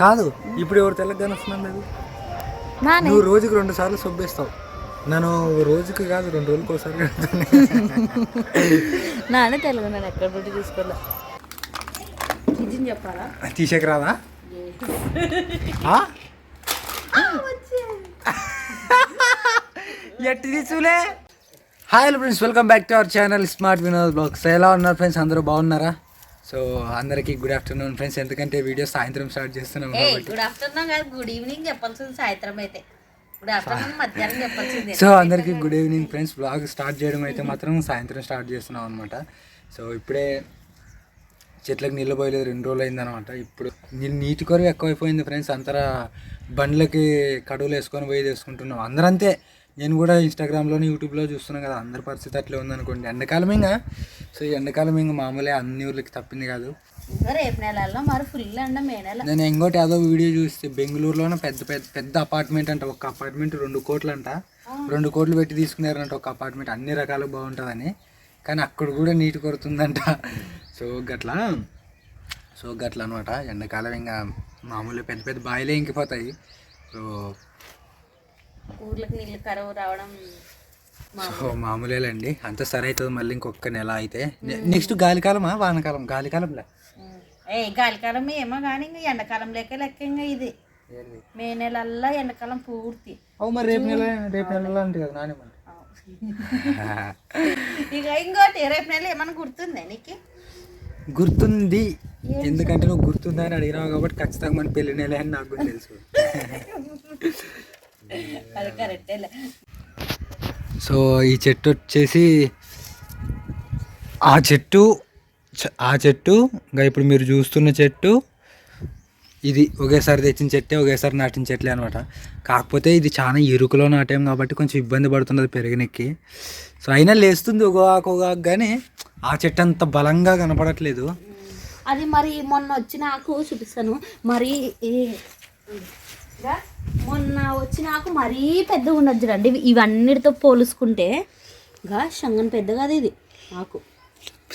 కాదు ఇప్పుడు ఎవరు తెల్లగానే వస్తున్నాను లేదు. నానే. నువ్వు రోజుకి రెండు సార్లు సొబ్బేస్తావు. నన్ను రోజుకి కాదు రెండు రోజులకి ఒకసారి కడుగుతాను. నానే తెలుగు నేను ఎక్కడ పెట్టి తీసుకోలే నిజం చెప్పాలా? తీసేకి రాదా? ఎట్టి తీసులే hi hello friends welcome back to our channel smart Vinod vlogs ఎలా ఉన్నారు ఫ్రెండ్స్ అందరూ బాగున్నారా? సో అందరికీ గుడ్ ఆఫ్టర్నూన్ ఫ్రెండ్స్ ఎందుకంటే వీడియో సాయంత్రం స్టార్ట్ చేస్తున్నాం గుడ్ ఆఫ్టర్నూన్ కాదు గుడ్ ఈవినింగ్ చెప్పాల్సింది సాయంత్రం అయితే. సో అందరికీ good evening friends vlog start చేయడం అయితే మాత్రం సాయంత్రం స్టార్ట్ చేస్తున్నాం అనమాట సో ఇప్పుడే చెట్లకు నీళ్ళు పోయలేదు రెండు రోజులు అయిందనమాట ఇప్పుడు నీటి కొరవ ఎక్కువైపోయింది ఫ్రెండ్స్ అంతరా బండ్లకి కడువులు వేసుకొని పోయి తీసుకుంటున్నాం. అందరంతే. నేను కూడా ఇన్స్టాగ్రామ్లోని యూట్యూబ్లో చూస్తున్నాను కదా అందరి పరిస్థితి అట్లే ఉందనుకోండి. ఎండాకాలం ఇంకా సో ఈ ఎండాకాలం ఇంకా మామూలే అన్ని ఊర్లకి తప్పింది కాదు. ఇంకా రేపు నెలల్లో మరి ఫుల్ అండ మే నెల. నేను ఇంకోటి ఏదో వీడియో చూస్తే బెంగళూరులోనే పెద్ద పెద్ద పెద్ద అపార్ట్మెంట్ అంట ఒక అపార్ట్మెంట్ రెండు కోట్లు అంట రెండు కోట్లు పెట్టి తీసుకున్నారంట ఒక అపార్ట్మెంట్ అన్ని రకాలు బాగుంటుందని. కానీ అక్కడ కూడా నీటి కొడుతుందంట సో గట్లా సో గట్ల అనమాట ఎండాకాలం ఇంకా మామూలు పెద్ద పెద్ద బాయిలే ఇంకిపోతాయి. సో ఊర్లకు నీళ్ళు కరువు రావడం సో మామూలేలండి. అంత సరే అవుతుంది మళ్ళీ ఇంకొక నెల అయితే. నెక్స్ట్ గాలికాలమా? వానకాలం. గాలికాలంలే? ఏ గాలికాలం ఏమో కానీ ఇంకా ఎండాకాలం లెక్క లెక్క ఇంకా ఇది. మే నెలల్లో ఎండాకాలం పూర్తి. అవు మరి రేపు నెల రేపు నెల అంటే కదా ఇక ఇంకోటి రేపు నెల ఏమన్నా గుర్తుందా నీకు? గుర్తుంది. ఎందుకంటే నువ్వు గుర్తుందా అని అడిగినావు కాబట్టి ఖచ్చితంగా మన పెళ్ళి నెల అని నాకు కూడా తెలుసు. అది కరెక్టే సో ఈ చెట్టు వచ్చేసి ఆ చెట్టు ఆ చెట్టు ఇంకా ఇప్పుడు మీరు చూస్తున్న చెట్టు ఇది ఒకేసారి తెచ్చిన చెట్టే ఒకేసారి నాటిన చెట్లే అనమాట కాకపోతే ఇది చాలా ఇరుకులో నాటాం కాబట్టి కొంచెం ఇబ్బంది పడుతున్నది పెరిగినెక్కి. సో అయినా లేస్తుంది ఒక ఆకు ఒక ఆకు కానీ ఆ చెట్టు అంత బలంగా కనపడట్లేదు. అది మరి మొన్న వచ్చిన ఆకు చూపిస్తాను. మరి మొన్న వచ్చిన ఆకు మరీ పెద్దగా ఉండదు చూడండి. ఇవి- ఇవన్నిటితో పోలుసుకుంటే గా శంగన్ పెద్ద కాదు ఇది. ఆకు.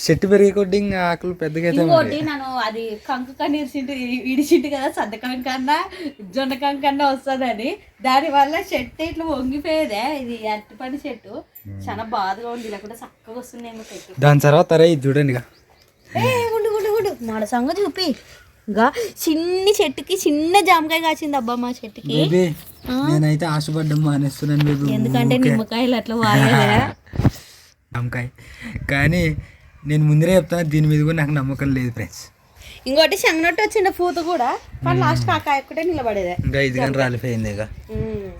చెట్టు పెరిగే కొద్ది ఇంకా ఆకులు పెద్దగా ఇంకోటి నేను అది కంకు ఇడిచింటు ఇడిచింటు కదా సద్దకం కన్నా జొన్నకం కన్నా వస్తుందని. దానివల్ల చెట్టు ఇట్లా వంగిపోయేదే. ఇది అరటిపండు చెట్టు. చాలా బాధగా ఉంది. లేకుండా చక్కగా వస్తున్నాయేమో చెట్టు. దాని తర్వాత అరే ఇది చూడండి ఉండు ఉండు ఉండు. మన సంగతి చూపి. ఇంకా చిన్ని చెట్టుకి చిన్న జామకాయ కాసింది అబ్బా మా చెట్టుకి. నేనైతే ఆశపడ్డం మానేస్తున్నాను బేబీ. ఎందుకంటే నిమ్మకాయలు అట్లా వాడేదా జామకాయ. కానీ నేను ముందరే చెప్తాను దీని మీద కూడా నాకు నమ్మకం లేదు ఫ్రెండ్స్ ఇంకోటి శంగనట్టు వచ్చిన పూత కూడా కానీ లాస్ట్ కాకాయ ఒక్కటే నిలబడేదే. ఇంకా ఇది కానీ రాలిపోయింది ఇక.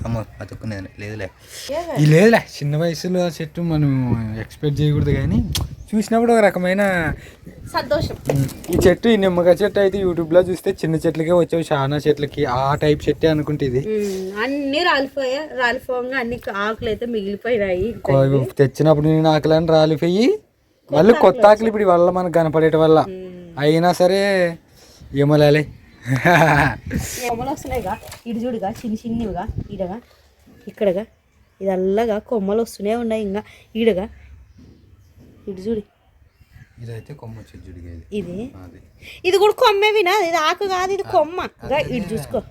అమ్మ బతుక్కునేది లేదులే. ఈ లేదులే చిన్న వయసులో చెట్టు మనం ఎక్స్పెక్ట్ చేయకూడదు కానీ చూసినప్పుడు ఒక రకమైన సంతోషం. ఈ చెట్టు ఈ నిమ్మకాయ చెట్టు అయితే యూట్యూబ్లో చూస్తే చిన్న చెట్లకే వచ్చావు చాలా చెట్లకి ఆ టైప్ చెట్టే అనుకుంటే ఇది. అన్ని రాలిపోయా రాలిపోగా అన్ని ఆకులు అయితే మిగిలిపోయినాయి. తెచ్చినప్పుడు నేను ఆకలని రాలిపోయి మళ్ళీ కొత్త ఆకలి ఇప్పుడు వల్ల మనకు కనపడేట వల్ల. అయినా సరే ఏమలాలి. కొమ్మలు వస్తున్నాయిగా. ఇటు చూడుగా చిన్న చిన్నవిగా ఈడగా ఇక్కడగా ఇది అల్లగా కొమ్మలు వస్తూనే ఉన్నాయి ఇంకా. ఈడగా ఇటు చూడు. ఇదైతే కొమ్మ ఇది? ఇది కూడా కొమ్మే వినా? ఇది ఆకు కాదు ఇది కొమ్మ. ఇటు చూసుకో.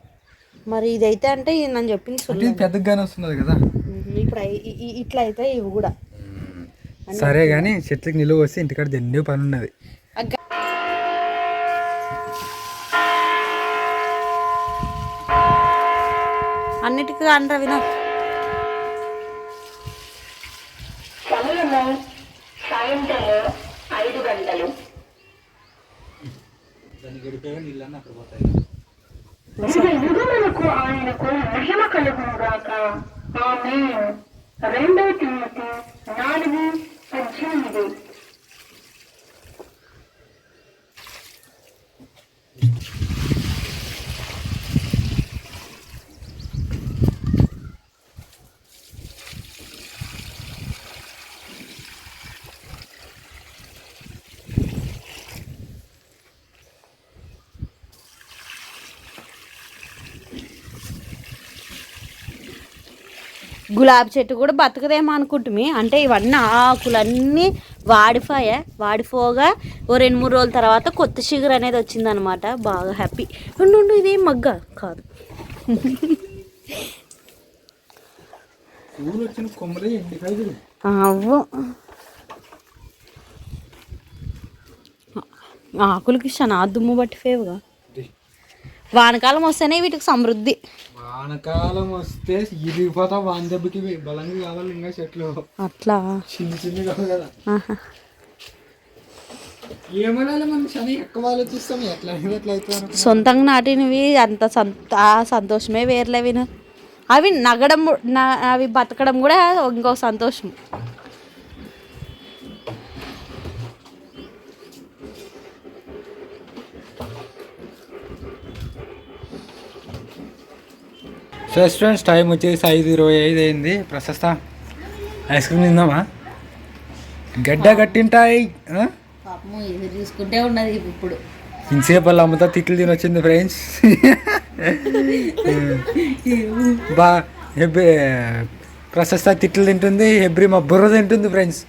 మరి ఇదైతే అంటే ఇది నన్ను చెప్పింది. పెద్దగానే వస్తున్నది కదా. ఇప్పుడు ఇట్లా అయితే ఇవి కూడా. సరే కానీ చెట్లకి నిలువ వస్తే ఇంటికాడ దండే పని ఉన్నది అన్నిటికీ అనరా వినా. యుగములకు ఆయనకు మహిమ కలుగునుగాక. ఆమె రెండో తిమ్మతి నాలుగు పద్దెనిమిది. గులాబీ చెట్టు కూడా బతకదేమో అనుకుంటుమి. అంటే ఇవన్నీ ఆకులన్నీ వాడిపోయా వాడిపోగా ఓ రెండు మూడు రోజుల తర్వాత కొత్త షుగర్ అనేది వచ్చిందనమాట. బాగా హ్యాపీ. ఉండు ఉండు ఇదేం మగ్గ? కాదు. అవ్వు. ఆకులకి చాలా దుమ్ము పట్టిపోయేవుగా. వానకాలం వస్తేనే వీటికి సమృద్ధి. వానకాలం వస్తే ఇరిగిపోతా వాన దెబ్బకి బలంగా కావాలి ఇంకా చెట్లు. అట్లా. చిన్న చిన్న కాదు. సొంతంగా నాటినవి అంత సంత సంతోషమే వేర్లే విను. అవి నగడం అవి బతకడం కూడా ఇంకో సంతోషం. సో స్టూడెంట్స్ టైం వచ్చేసి ఐదు ఇరవై ఐదు అయింది. ప్రశస్త. ఐస్ క్రీమ్ తిందామా? గడ్డ కట్టింటాయి. చూసుకుంటే ఉన్నది ఇప్పుడు. ఇంతసేపు వాళ్ళ అమ్మతో తిట్లు తిని వచ్చింది ఫ్రెండ్స్. బా హెబ్రి ప్రశస్త తిట్లు తింటుంది హెబ్రి మా బుర్ర తింటుంది ఫ్రెండ్స్.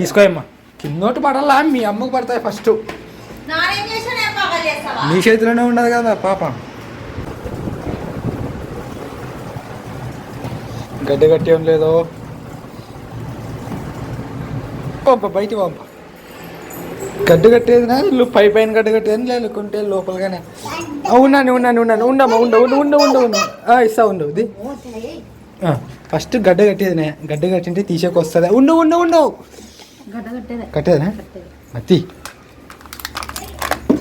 తీసుకోయమ్మా కిందోటి పడాలా మీ అమ్మకు పడతాయి ఫస్ట్. నీ చేతిలోనే ఉండదు కదా పాప. గడ్డ కట్టి ఏం లేదో. పంప బయట పంప. గడ్డ కట్టేదినా ఇల్లు పై పైన గడ్డ కట్టేది లేకుంటే లోపలగానే. ఉన్నాను ఉన్నాను ఉన్నాను. ఉండమ్మా ఉండ ఉండ ఉండ ఉండ ఉండ. ఇస్తా ఉండు ఇది. ఫస్ట్ గడ్డ కట్టేదినే. గడ్డ కట్టింటే తీసేకి వస్తుంది ఉండు ఉండు. ఉండు కట్టేదే.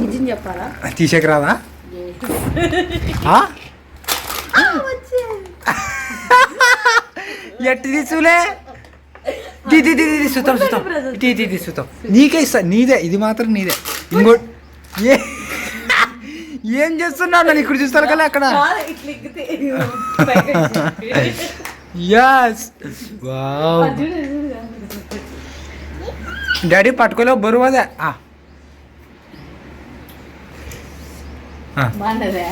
నిజం చెప్పాలా? తీసేకి రాదా? ఎట్టి తీసులే తీ తీ సుతాం సుతాం. తీ తీ తీ సుతాం. నీకే ఇస్తా నీదే ఇది మాత్రం నీదే. ఇంకో ఏ ఏం చేస్తున్నావు నన్ను ఇక్కడ చూస్తారు కదా అక్కడ? యస్ వావ్ డాడీ పట్టుకోలేవు బరువు అదే. బాగుండదే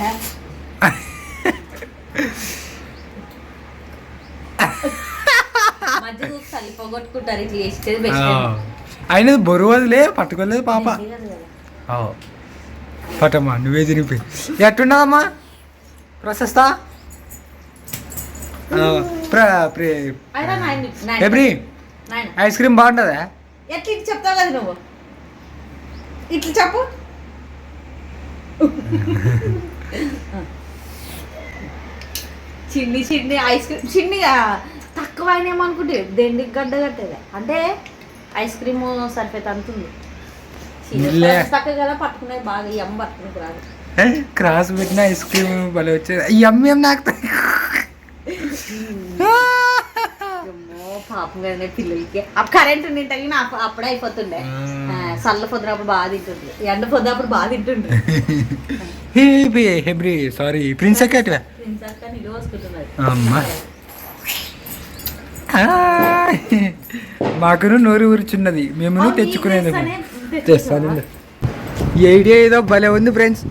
మధ్య చూసి చలి పోగొట్టుకుంటారు ఇట్లా చేసేది బెస్ట్ అయినది బరువు అదిలే పట్టుకోలేదు పాప. పట్టమ్మా నువ్వే తినిపి. ఎట్టున్నావమ్మా? ప్రశస్త? ఎబ్రి ఐస్ క్రీమ్ బాగుంటుందా? ఎట్లా చెప్తావు కదా నువ్వు? ఇట్లా చెప్పు. చిన్ని చిన్ని ఐస్ క్రీమ్ చిన్నిగా తక్కువ అయినేమనుకుంటే దెండికి గడ్డ కట్టేది? అంటే ఐస్ క్రీమ్ సరిపోతే అంతుంది. లే. తక్కువ కదా బాగా రాదు ఏ, క్రాస్ పెట్టిన ఐస్ క్రీమ్ భలే వచ్చేది. ఏం నాకు పాపం కదనే పిల్లలకి. అప్పుడు కరెంట్ ఉండింటే నాకు అప్పుడే అయిపోతుండే. చల్ల పొద్దునప్పుడు బాగా తింటుండే. ఎండ పొద్దునప్పుడు బాగా తింటుండే. హెబ్రి హెబ్రి సారీ ప్రిన్స్ ఎక్కటివా అమ్మా. మాకును నోరు ఊరుచున్నది. మేము తెచ్చుకునేది తెస్తాను. ఐడియా ఏదో భలే ఉంది ఫ్రెండ్స్.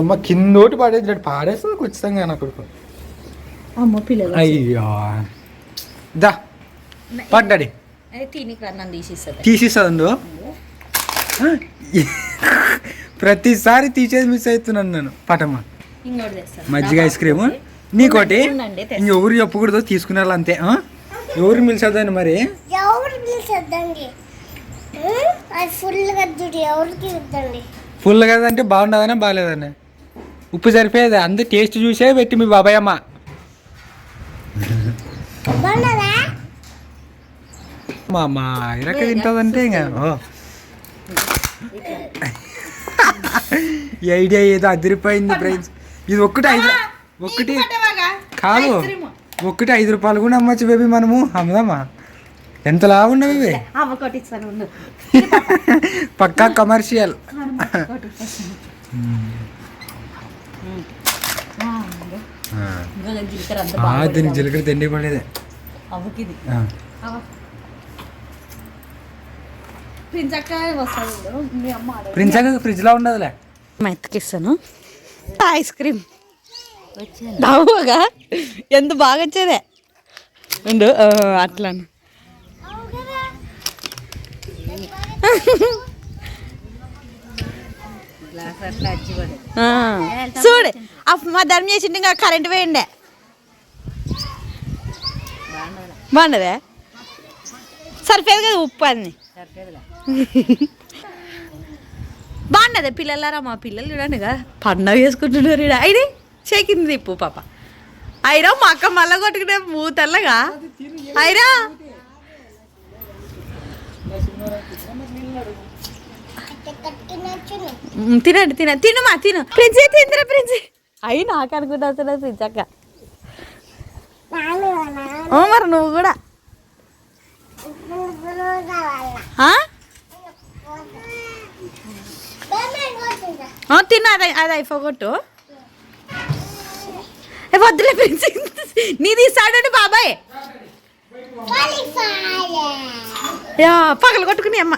అమ్మ కిందోటి పాడేది పాడేస్తుంది ఖచ్చితంగా నా కొడుకు. అమ్మ పిల్లలు అయ్యో. దా. పడ్డాడి నన్ను తీసిస్తుంది. తీసిస్తుంది ప్రతిసారి తీసేది మిస్ అవుతున్నాను నేను. తెస్తాను. మజ్జిగ ఐస్ క్రీమ్ నీకోటి. ఇంకెవరు చెప్పకూడదు తీసుకునే వాళ్ళు అంతే. ఆ? ఎవరు మిలిచేద్దాన్ని మరి? ఎవరు ఫుల్ కదంటే బాగుండదనే బాగాలేదనే. ఉప్పు సరిపోయేది. అందరు టేస్ట్ చూసే పెట్టి మీ బాబాయ్ అమ్మ. మా మా ఇరక తింటుందంటే ఇంకా. ఈ ఐడియా ఏదో అదిరిపోయింది ఫ్రెండ్స్ ఇది ఒక్కటి ఐదు ఒక్కటి కాదు. ఒక్కటి ఐదు రూపాయలు కూడా అమ్మచ్చు బేబీ మనము. అమ్మదమ్మా ఎంత కొట్టిస్తాను ఉండు. పక్కా కమర్షియల్ ఇంకా జీలకర్ర అంత ఆ, బాగా దీనికి జీలకర్ర తిండి పడేదే. అవ్వకి ఇది ఆ. అవ్వ. ప్రిన్స్ అక్క వస్తుంది మీ అమ్మ ఆడ ప్రిన్స్ అక్క ఫ్రిడ్జ్లో ఉండదులే. మెత్తకిస్తాను ఐస్ క్రీమ్. నవ్వుగా. ఎంత బాగా వచ్చేదే? ఉండు అట్లా చూడు మా ధర్మ చేసిండు ఇంకా కరెంట్ పోయిండే. బాగుండదే సరిపోయేది కదా ఉప్పు అని బాగున్నదే పిల్లలారా? మా పిల్లలు చూడండి కదా పండగ చేసుకుంటున్నారు ఈడ. అయినా చేకింది తిప్పు పాప. అయిరా మా అక్క మళ్ళా కొట్టుకునే మూతల్లగా. అయిరా. మ్, తినండి తిన తినుమా తిను. ప్రిన్సీ తిందిరా ప్రిన్సీ అయి నాకు అనుకుంటా ప్రిన్స్ అక్క. మరి నువ్వు కూడా. తిన్నా అది అది అయిపోగొట్టు. వద్దులే ప్రిన్స్ నీ బాబాయ్. యా పగలు కొట్టుకుని అమ్మ.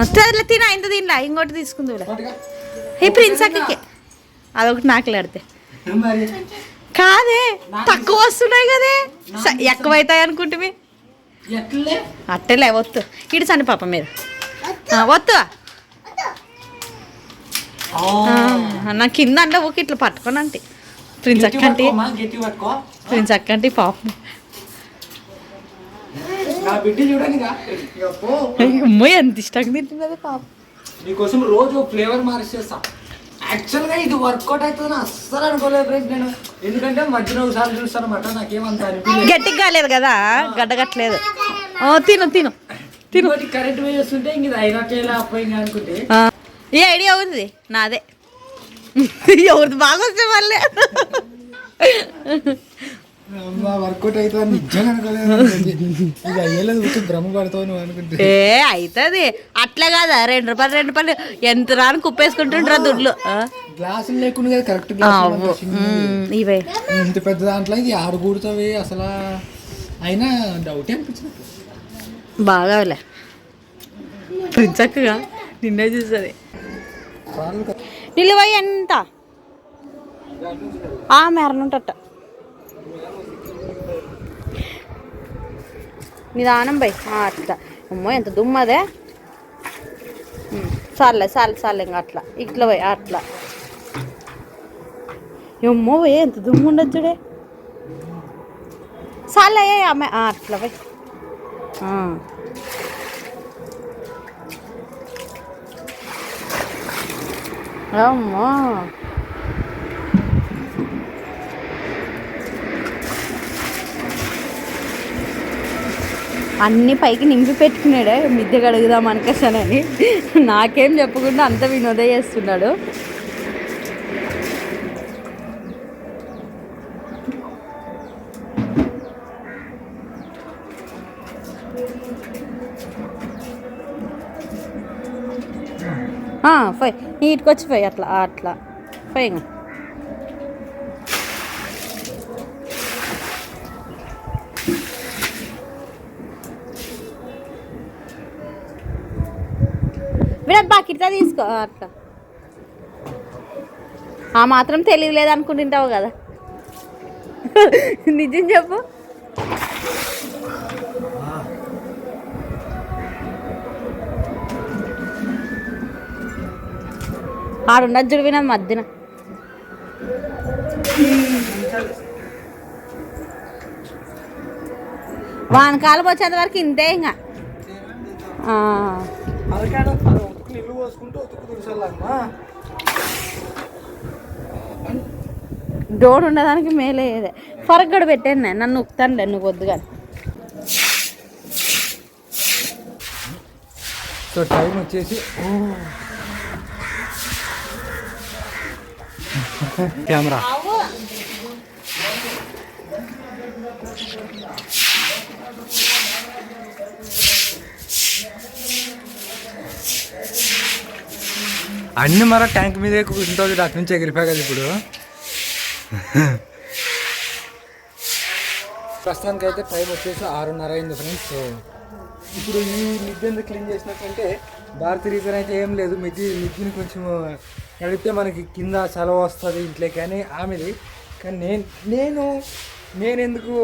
వస్తుందిలే తిన ఇంత తినలా ఇంకోటి తీసుకుంది ఈ ప్రిన్స్ అక్కకి అదొకటి నాకులాడితే మరి? కాదే తక్కువ వస్తున్నాయి కదే. స- ఎక్కువైతాయి అనుకుంటే అట్టలే వత్తు ఇటు చండి పాప మీరు ఆ, వత్తు ఆ, నా కింద అంటే ఒక ఇట్లా పట్టుకొని అంటే. ప్రిన్స్ అక్క అంటే ప్రిన్స్ అక్క అంటే పాపం ఎంత ఇష్టంగా తింటున్నది పాపం. నీకోసం రోజు ఫ్లేవర్ మార్చేస్తా యాక్చువల్గా ఇది వర్కౌట్ అవుతుందని అస్సలు అనుకోలేదు ఫ్రెండ్స్ నేను. ఎందుకంటే మధ్యలో ఒకసారి చూస్తాను అనమాట నాకేమంత అనిపించలేదు. గట్టిగా కాలేదు కదా? గడ్డగట్లేదు తిను తిను. తిను. కరెంట్ వస్తుంటే ఇంక ఇది అయినట్టే లేకపోయింది అనుకుంటే. ఏ ఐడియా ఉంది? నాదే. ఎవరిది బాగా వస్తే మళ్ళీ వర్కౌట్ అవుతుంది నిజంగా అనుకోలేదు ఇది అయ్యేలేదు ఊరికే భ్రమ పడతావు నువ్వు అనుకుంటే. ఏ అవుతుంది అట్లా కాదా? రెండు రూపాయలు రెండు రూపాయలు. ఎంత రాని కుప్పేసుకుంటుంటారా దుడ్లు? గ్లాసులు లేకుండా కదా కరెక్ట్ గ్లాస్ ఇవే. ఇంత పెద్ద దాంట్లో ఇది ఆరు కూడుతావి అసలు. అయినా డౌట్ అనిపించింది. బాగాలే చక్కగా నిన్నే చూస్తుంది నిలువై ఎంత? ఆ మెరనుంటట నిదానం బై ఆ, అట్లా అమ్మో ఎంత దుమ్మదే ఉమ్, చాలే చాలు చాలు ఇంకా అట్లా ఇట్లా పోయి అట్లా అమ్మో పోయి ఎంత దుమ్ము ఉండదు చూడే చాలే ఆమె ఆ, అట్లా పోయి ఆ. అమ్మో అన్ని పైకి నింపి పెట్టుకున్నాడే మిద్దె కడుగుదాం అనుకసానని నాకేం చెప్పకుండా అంత వినోదే చేస్తున్నాడు. ఫై నీట్కి వచ్చి పోయి అట్లా అట్లా. పోయి ఇంకా. బాకిట్లా తీసుకో. అట్లా ఆ మాత్రం తెలియలేదు అనుకుంటుంటావు కదా. నిజం చెప్పు. ఆడున్న చూడు మధ్యన. వానకాలం వచ్చేంత వరకు ఇంతే ఇంకా. నీళ్ళు పోసుకుంటూ ఉతుకు తుడిసెళ్ళమ్మా డోర్ ఉండడానికి మేలే కూడా పెట్టాను నేను నన్ను ఉక్కుతాను నువ్వు వద్దు కానీ సో టైం వచ్చేసి కెమెరా. అన్ని మర ట్యాంక్ మీద కూర్చుంటుంది అటు నుంచి ఎగిరిపోయా కదా ఇప్పుడు. ప్రస్తుతానికి అయితే టైం వచ్చేసి ఆరున్నర అయింది ఫ్రెండ్స్. సో ఇప్పుడు ఈ మిద్దె ఎందుకు క్లీన్ చేసినట్లంటే భారతీయ రీజన్ అయితే ఏం లేదు. మిద్ది మిద్దిని కొంచెం నడిపితే మనకి కింద చలవ వస్తుంది ఇంట్లో కానీ ఆమెది. కానీ నేను నేను నేను ఎందుకు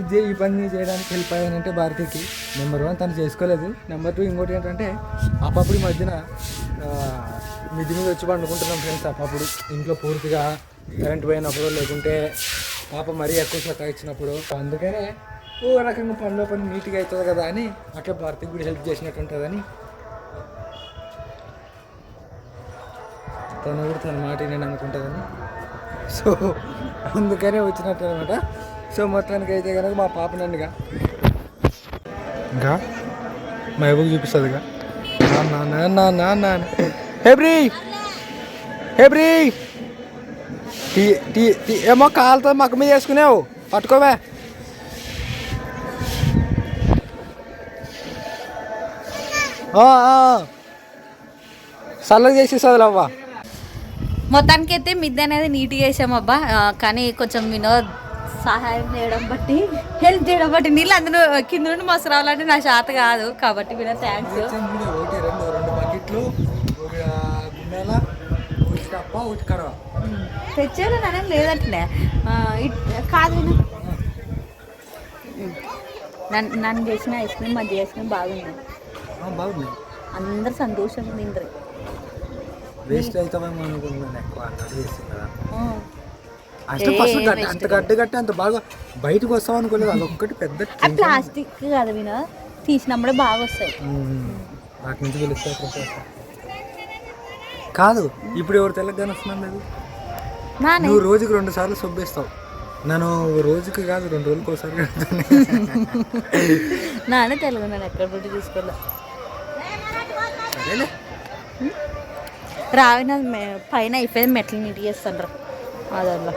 ఇది ఈ పని చేయడానికి హెల్ప్ అయ్యానంటే భారతికి. నెంబర్ వన్ తను చేసుకోలేదు. నెంబర్ టూ ఇంకోటి ఏంటంటే అప్పప్పుడు ఈ మధ్యన మిద్ది మీద వచ్చి పండుకుంటున్నాం ఫ్రెండ్స్ అప్పుడు ఇంట్లో పూర్తిగా కరెంట్ పోయినప్పుడు లేకుంటే పాప మరీ ఎక్కువ సత్తా ఇచ్చినప్పుడు అందుకనే ఓ రకంగా పనిలో పని నీట్గా అవుతుంది కదా అని అట్లా భారతికి కూడా హెల్ప్ చేసినట్టు ఉంటుందని తను కూడా తన మాట నేను అనుకుంటుందని సో అందుకనే వచ్చినట్టు అనమాట. సో మొత్తానికి అయితే కనుక మా పాప నన్నుగా ఇంకా? మా ఎవరికి చూపిస్తుందిగా. నాన్న నాన్న నాన్న హెబ్రీ హెబ్రీ టీ టీ టీ ఏమో కాలుతో మక్క మీద వేసుకునేవు. పట్టుకోవే. చల్లగా చేసి చదువులవ్వా మొత్తానికి అయితే మిద్దె అనేది నీట్గా వేసామబ్బా. కానీ కొంచెం వినోద్ సహాయం చేయడం బట్టి హెల్ప్ చేయడం బట్టి నీళ్ళు అందులో కింద నుండి మస్తు రావాలంటే నా శాత కాదు. కాబట్టి వినోద్ థ్యాంక్స్ ఒకటి రెండు రెండు బకెట్లు ఒక గుండెల ఒకటి కప్ప ఒకటి కడవ తెచ్చాను నానేం లేదంటే కాదు విను. నన్ను నన్ను చేసిన ఐస్ క్రీమ్ మధ్య చేసిన బాగుంది. ఆ, బాగుంది. అందరు సంతోషంగా తింటారు వేస్ట్ అవుతామేమో అనుకుంటున్నాను ఎక్కువ చేస్తుంది కదా ఏ, ఫస్ట్ అంత గడ్డ గట్టి అంత బాగా బయటకు వస్తాం అనుకోలేదు. అదొక్కటి పెద్ద ఆ ప్లాస్టిక్ కదా వినో తీసినప్పుడే బాగా వస్తాయి. వాటి నుంచి పిలుస్తా కాదు ఇప్పుడు ఎవరు తెలంగాణ వస్తున్నాను నానే. నువ్వు రోజుకి రెండు సార్లు సొబ్బేస్తావు. నన్ను రోజుకి కాదు రెండు రోజులకి ఒకసారి నానే తెలుగు నేను ఎక్కడ పెట్టి తీసుకోలే రావిన పైన అయిపోయింది మెట్లు నీట్ చేస్తాను అదల్లా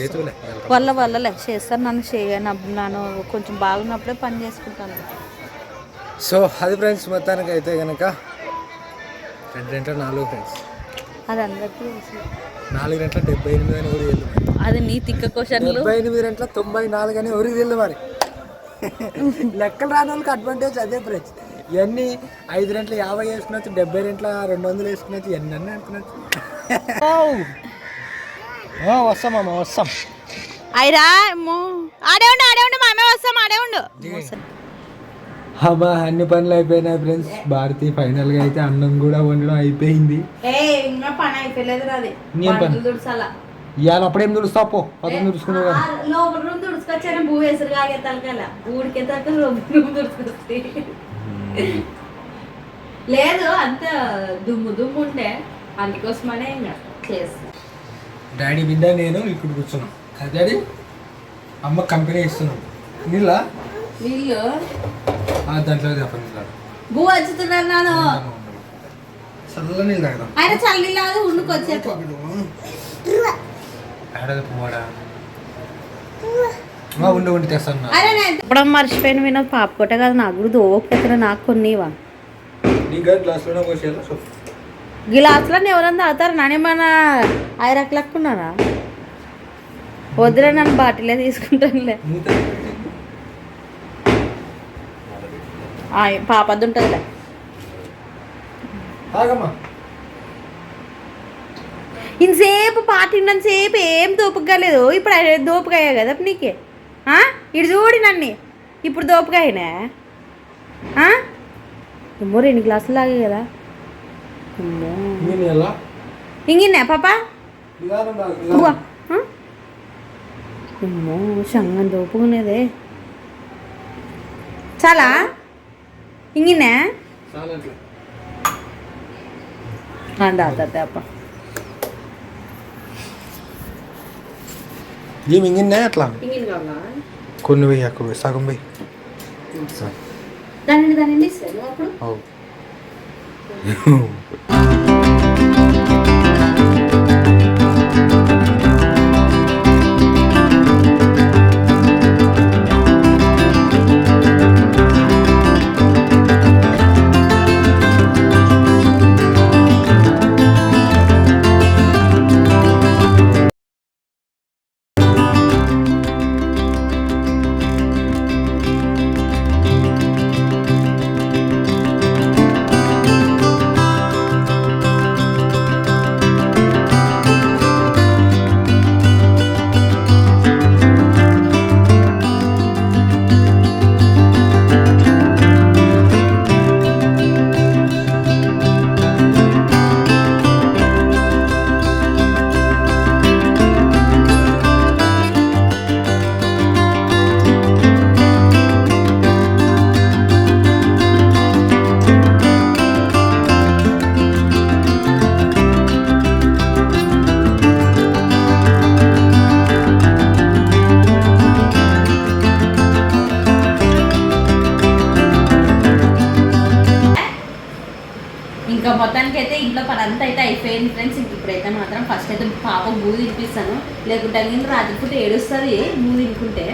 చేతులే వల్ల వల్లలే. చేస్తాను నన్ను చేయను నన్ను కొంచెం బాగున్నప్పుడే పని చేసుకుంటాను. సో అది ఫ్రెండ్స్ మొత్తానికి అయితే కనుక రెండు గంటల నాలుగు ఫ్రెండ్స్. అది అందరికీ నాలుగు గంటల డెబ్బై ఎనిమిది అని తెలియదు మరి. అది నీ తిక్క క్వశ్చన్లు. డెబ్బై ఎనిమిది గంటల తొంభై నాలుగు అని ఎవరికి తెలియదు మరి. లెక్కలు రాని వాళ్ళకి అడ్వాంటేజ్ అదే ఫ్రెండ్స్. ఇవన్నీ ఐదు గంటల యాభై వేసుకున్నచ్చు డెబ్బై గంటల రెండు వందలు వేసుకున్నచ్చు ఎన్ని అన్నీ అనుకున్నచ్చు వస్తామమ్మా వస్తాం అయిరా ఆడే ఉండు ఆడే ఉండు మేమే వస్తాం ఆడే ఉండు. అబ్బా అన్ని పనులు అయిపోయినాయి ఫ్రెండ్స్. భారతి ఫైనల్గా అయితే అన్నం కూడా వండడం అయిపోయింది. పని అయిపోలేదు ఇవాళ అప్పుడేం తుడుస్తావు? పో పదం తుడుచుకున్నావు కదా లోపల రూమ్ తుడుచుకొచ్చాను భూ వేసురు కాగే తలకల ఊడికే తలక రూమ్ తుడుచుకొచ్చి. లేదు అంత దుమ్ము దుమ్ము ఉండే అందుకోసమనే ఇంకా చేస్తా. డాడీ బిడ్డ నేను ఇక్కడ కూర్చున్నాం. కదా డాడీ అమ్మ కంపెనీ ఇస్తున్నాం. నీళ్ళ? వీళ్ళు దాంట్లో చెప్పండి నీళ్ళు భూ నాను చల్ల నీళ్ళు తాగదాం ఆయన చల్లి ఉండి ఉండి తెస్తాను. ఇప్పుడు మర్చిపోయిన విన పాప కొట్ట కదా నాకు కూడా దోపెత్తన నాకు కొన్నివా నీ గారి గ్లాస్లోనే పోసేయాలా? సో గిలాసులో ఎవరన్నా తాగుతారు నానేమన్నా ఐరక్ లక్కున్నారా? వద్దులే నన్ను బాటిలే తీసుకుంటానులే. మూత పెట్టి. పాపది ఉంటుందిలే ఇంతసేపు పాటిన్నంతసేపు ఏం దోపకాలేదు. ఇప్పుడు అయ్యే దోపకాయ కదా నీకే? ఇటు చూడి నన్ను. ఇప్పుడు దోపకాయనే ఆ? ఏమో రెండు గ్లాసులు లాగే కదా. ఉవ్వా. నిదానం. ఆ? అమ్మో సంగం దోపుకునేదే చాలా ఇంగిన్నా చాలా అట్లా. అందా అప్ప ఏమి ఇంగిన్నా అట్లా ఇంగిన్ కొన్ని వెయ్యి సగం వెయ్యి దాన్ని దాన్ని ఇస్తాను అప్పుడు Oh. లేకుంటే నేను రాత్రిపూట ఏడుస్తుంది. బూ తినుకుంటే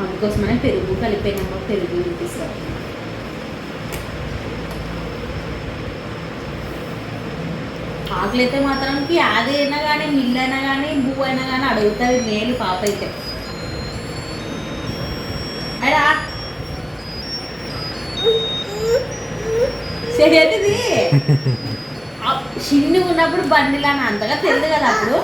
అందుకోసమనే పెరుగు కలిపోయినాక పెరుగు తినిపిస్తాను ఆకలి అయితే మాత్రానికి అదైనా కానీ అయినా కానీ బూ అయినా కానీ అడుగుతుంది మేలు పాప అయితే అడా సరేది చిన్నగా ఉన్నప్పుడు బండిలా అంతగా తెలియదు కదా అప్పుడు.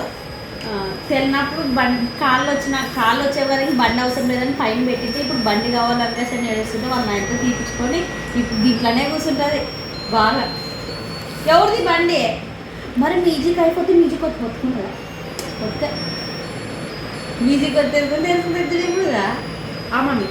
తెలినప్పుడు బండి కాళ్ళు వచ్చిన కాళ్ళు వచ్చే వరకు బండి అవసరం లేదని పైన పెట్టింటే ఇప్పుడు బండి కావాలంటే సరే నేడుస్తుంటే వాళ్ళ నైన్తో తీపించుకొని ఇప్పుడు దీంట్లోనే కూర్చుంటుంది. బాగా. ఎవరిది బండి? మరి మ్యూజిక్ అయిపోతే మ్యూజిక్ వచ్చి కొట్టుకుంటుందా? కొత్త మ్యూజిక్ వచ్చేది తెలుసు తెలుసుకుంటే ఇప్పుడు ఆ మమ్మీ.